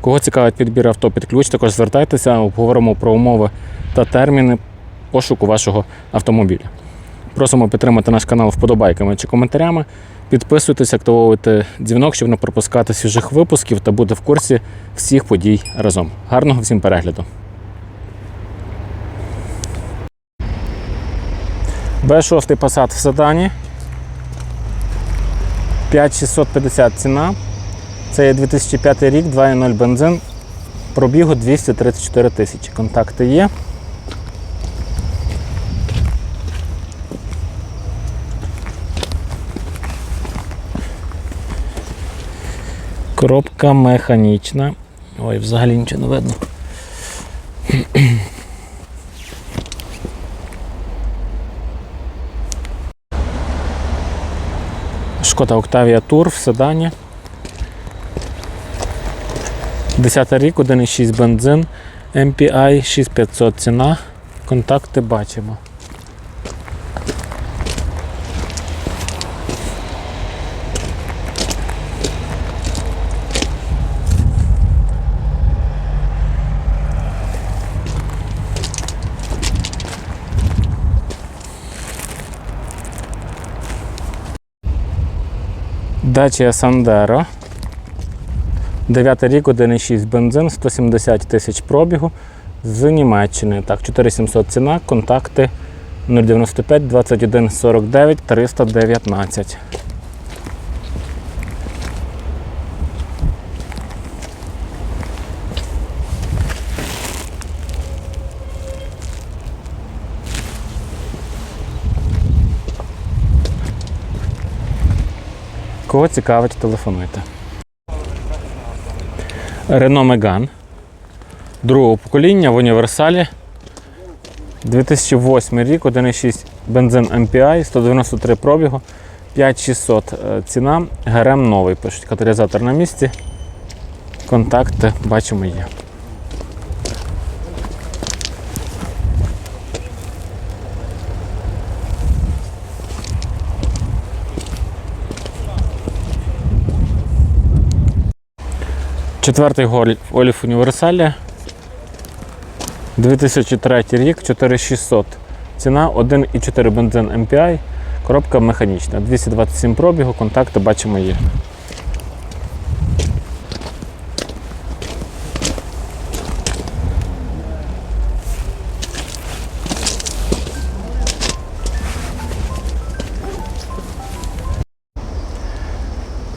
Кого цікавить підбір авто під ключ, також звертайтеся, обговоримо про умови та терміни пошуку вашого автомобіля. Просимо підтримати наш канал вподобайками чи коментарями. Підписуйтесь, активовуйте дзвінок, щоб не пропускати свіжих випусків та бути в курсі всіх подій разом. Гарного всім перегляду! Б6 Passat в седані. 5650 ціна. Це є 2005 рік, 2.0 бензин. Пробігу 234 тисячі. Контакти є. Коробка механічна. Ой, взагалі нічого не видно. Шкода Octavia Tour в седані. 10 рік, 1,6 бензин, MPI 6500 ціна. Контакти бачимо. Dacia Sandero. 9 рік, 1,6 бензин, 170 тисяч пробігу з Німеччини. Так, 4700 ціна, контакти 095 21 49 319. Кого цікавить, телефонуйте. Renault Megane другого покоління в універсалі. 2008 рік, 1,6 бензин MPI, 193 пробігу, 5600 е, ціна, ГРМ новий. Пишуть каталізатор на місці. Контакти бачимо є. Четвертий голь Оліф Універсалі. 2003 рік, 4600. Ціна 1,4 бензин MPI, коробка механічна. 227 пробігу, контакти бачимо є.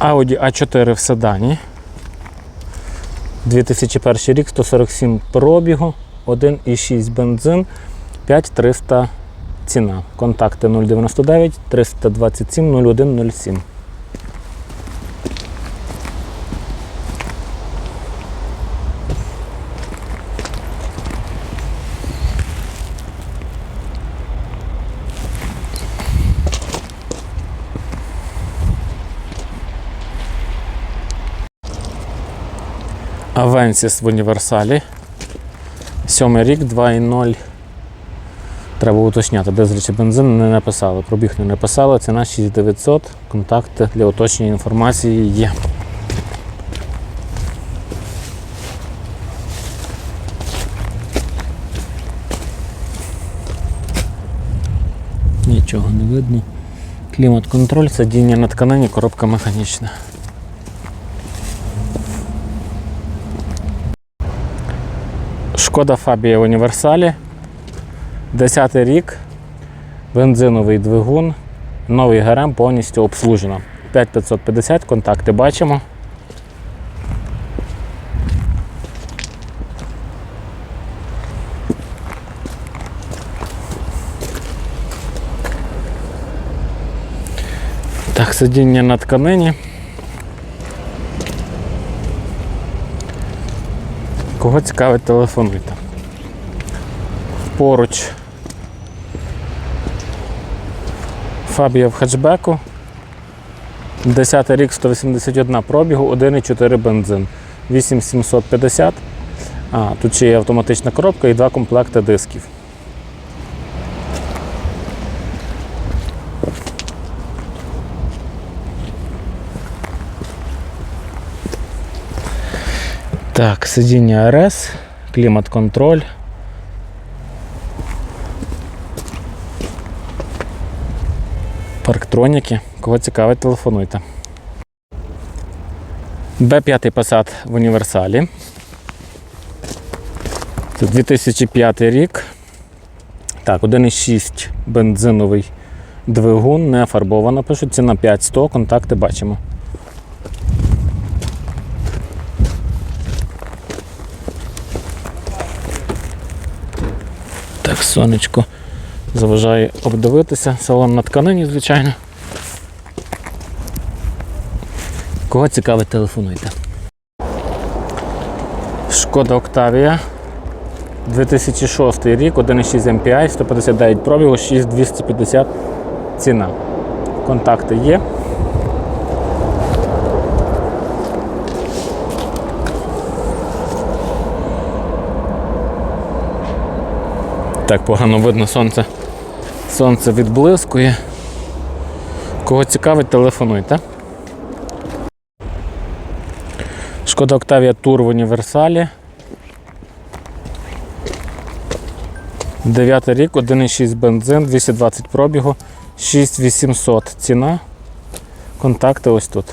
Audi A4 в седані. 2001 рік, 147 пробігу, 1,6 бензин, 5300 ціна. Контакти 099 327 0107. Авенсіс в універсалі. Сьомий рік, 2,0. Треба уточняти, де речі бензин не написали. Пробіг не написали, ціна 6900, контакти для уточнення інформації є. Нічого не видно. Клімат-контроль, сидіння на тканині, коробка механічна. Шкода Фабія в універсалі. 10 рік. Бензиновий двигун. Новий ГРМ повністю обслужено. 5550, контакти бачимо. Так, сидіння на тканині. Кого цікавить, телефонуйте. Поруч Фабія в хетчбеку. 10 рік 181 пробігу, 1,4 бензин. 8750. А, тут ще є автоматична коробка і два комплекти дисків. Так, сидіння РС, клімат-контроль. Парктроніки. Кого цікавить, телефонуйте. Б5 Passat в універсалі. Це 2005 рік. Так, 1,6 бензиновий двигун, не фарбовано. Пишуть ціна 5100, контакти бачимо. Так, сонечко заважає обдивитися. Салон на тканині, звичайно. Кого цікавить, телефонуйте. Шкода Октавія. 2006 рік, 1,6 MPI, 159 пробігу, 6250 ціна. Контакти є. Так, погано видно сонце. Сонце відблискує. Кого цікавить, телефонуйте. Шкода Октавія Тур в універсалі. 9 рік, 1,6 бензин, 220 пробігу, 6800 ціна. Контакти ось тут.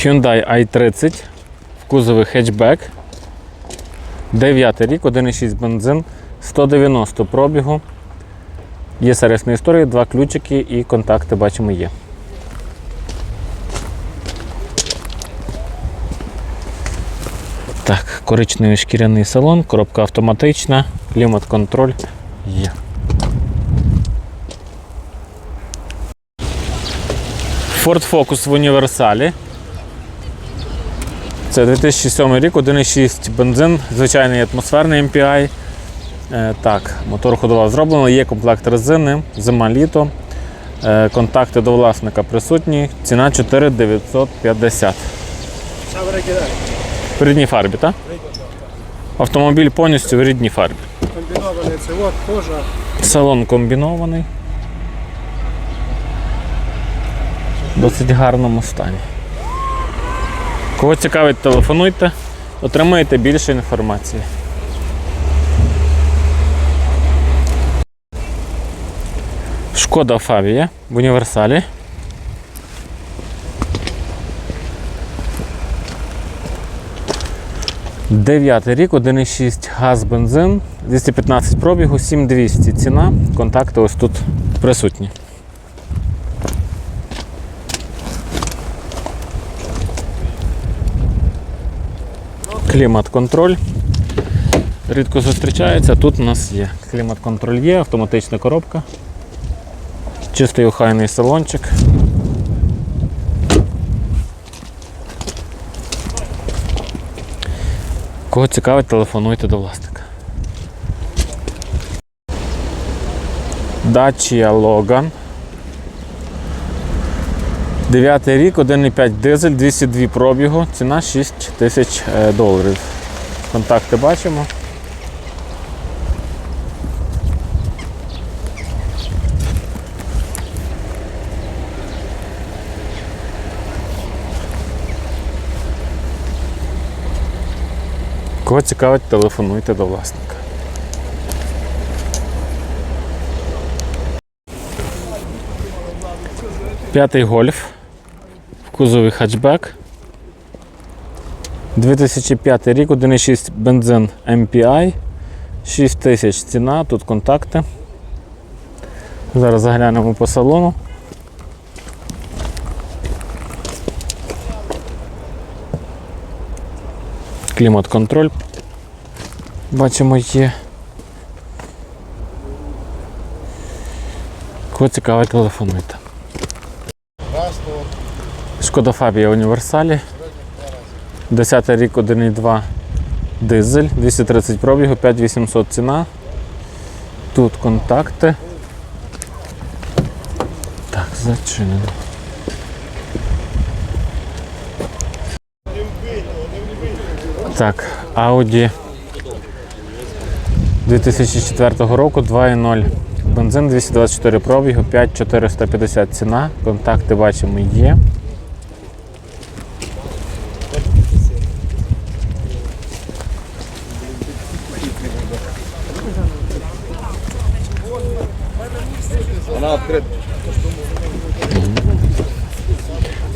Hyundai i30 в кузові хетчбек. 9 рік, 1,6 бензин, 190 пробігу. Є сервісна історія, два ключики і контакти бачимо є. Так, коричневий шкіряний салон, коробка автоматична, клімат-контроль є. Ford Focus в універсалі. Це 2007 рік, 1,6 бензин, звичайний атмосферний MPI. Е, так, мотор ходова зроблено, є комплект резини, зима літо. Е, контакти до власника присутні. Ціна 4950. В рідній фарбі, так? Автомобіль повністю в рідній фарбі. Комбінований це от кожа. Салон комбінований. В досить гарному стані. Кого цікавить, телефонуйте, отримаєте більше інформації. Шкода Фавія в універсалі. Дев'ятий рік, 1,6 газ бензин, 215 пробігу, 7200 ціна. Контакти ось тут присутні. Клімат-контроль. Рідко зустрічається, тут у нас є. Клімат-контроль є, автоматична коробка. Чистий охайний салончик. Кого цікавить, телефонуйте до власника. Dacia Logan. 9 рік, 1,5 дизель, 202 пробігу, ціна 6 тисяч е, доларів. Контакти бачимо. Кого цікавить, телефонуйте до власника. П'ятий гольф в кузові хатчбек. 2005 рік, 1,6 бензин MPI. 6 тисяч ціна, тут контакти. Зараз заглянемо по салону. Клімат-контроль. Бачимо, є. Кого цікавить, телефонуйте. Шкода Фабія універсалі. 10 рік 1,2 дизель, 230 пробігу, 5800 ціна. Тут контакти. Так, зачинено. Так, Audi 2004 року 2.0. Бензин 224 пробігу, 5450 ціна. Контакти бачимо є.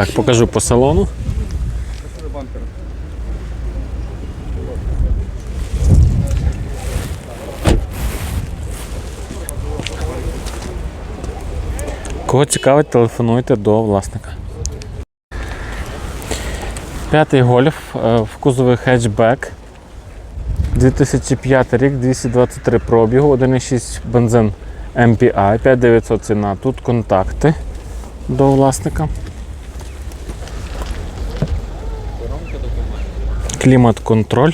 Так, покажу по салону. Кого цікавить, телефонуйте до власника. П'ятий гольф е, в кузові хетчбек. 2005 рік, 223 пробігу, 1,6 бензин MPI, 5900 ціна. Тут контакти до власника. Клімат-контроль.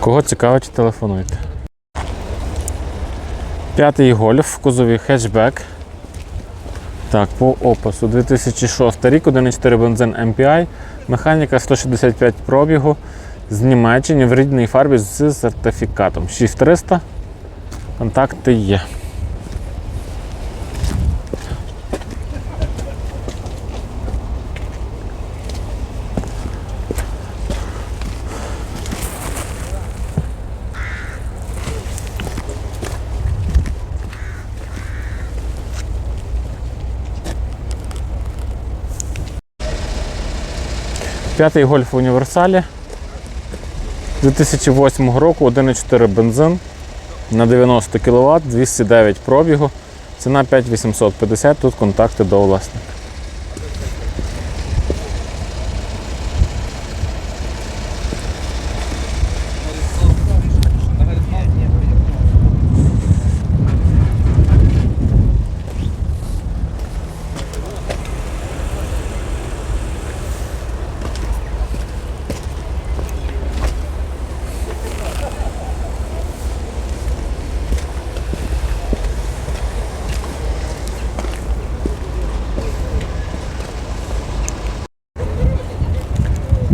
Кого цікавить, телефонуйте. П'ятий гольф кузові хетчбек. Так, по опису 2006 рік, 1,4 бензин MPI, механіка 165 пробігу з Німеччини в рідній фарбі з сертифікатом. 6300. Контакти є. П'ятий гольф в універсалі 2008 року 1,4 бензин на 90 кВт, 209 пробігу. Ціна 5850, тут контакти до власника.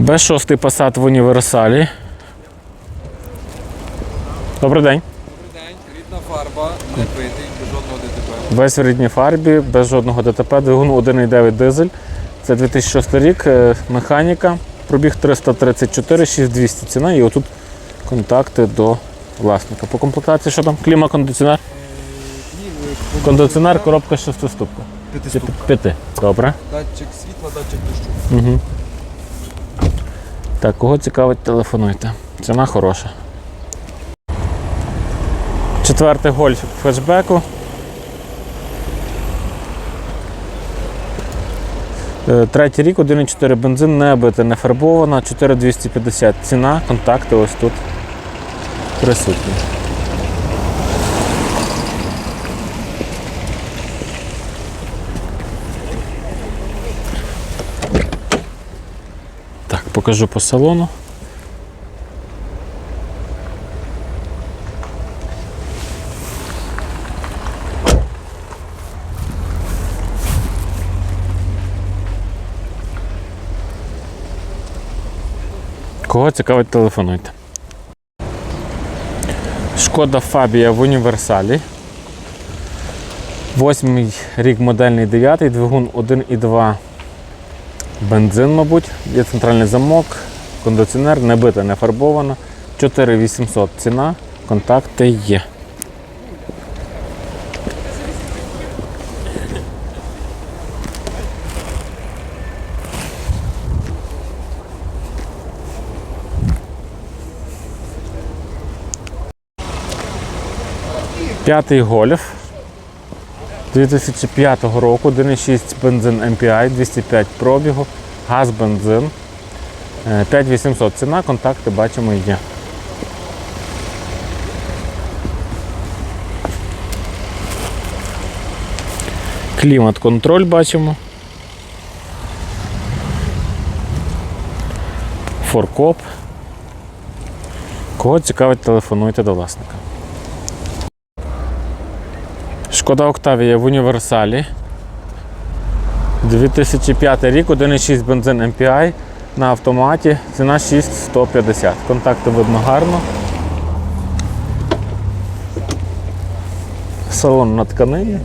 Б6 Passat в універсалі. Добрий день. Добрий день, рідна фарба, не битий, без жодного ДТП. Весь в рідній фарбі, без жодного ДТП, двигун 1,9 дизель. Це 2006 рік, е, механіка, пробіг 334, 6200 ціна і отут контакти до власника. По комплектації що там? Кліма-кондиціонер? Кондиціонер, коробка шестиступка. П'яти. Добре. Датчик світла, датчик дощу. Угу. Так, кого цікавить, телефонуйте. Ціна хороша. Четвертий гольф фешбеку. Е, Третій рік, 1,4 бензин, не бите, не фарбована, 4250 ціна, контакти ось тут присутні. Так, покажу по салону. Кого цікавить, телефонуйте. Шкода Фабія в універсалі. Восьмий рік модельний 9, двигун 1,2 бензин, мабуть. Є центральний замок, кондиціонер, не бита, не фарбована. 4800 ціна, контакти є. П'ятий гольф 2005 року 1,6 бензин MPI, 205 пробігу, газ бензин. Е, 5800 ціна, контакти бачимо є. Клімат-контроль бачимо. Форкоп. Кого цікавить, телефонуйте до власника. Шкода Октавія в універсалі. 2005 рік, 1,6 бензин MPI на автоматі. Ціна 6150. Контакти видно гарно. Салон на тканині.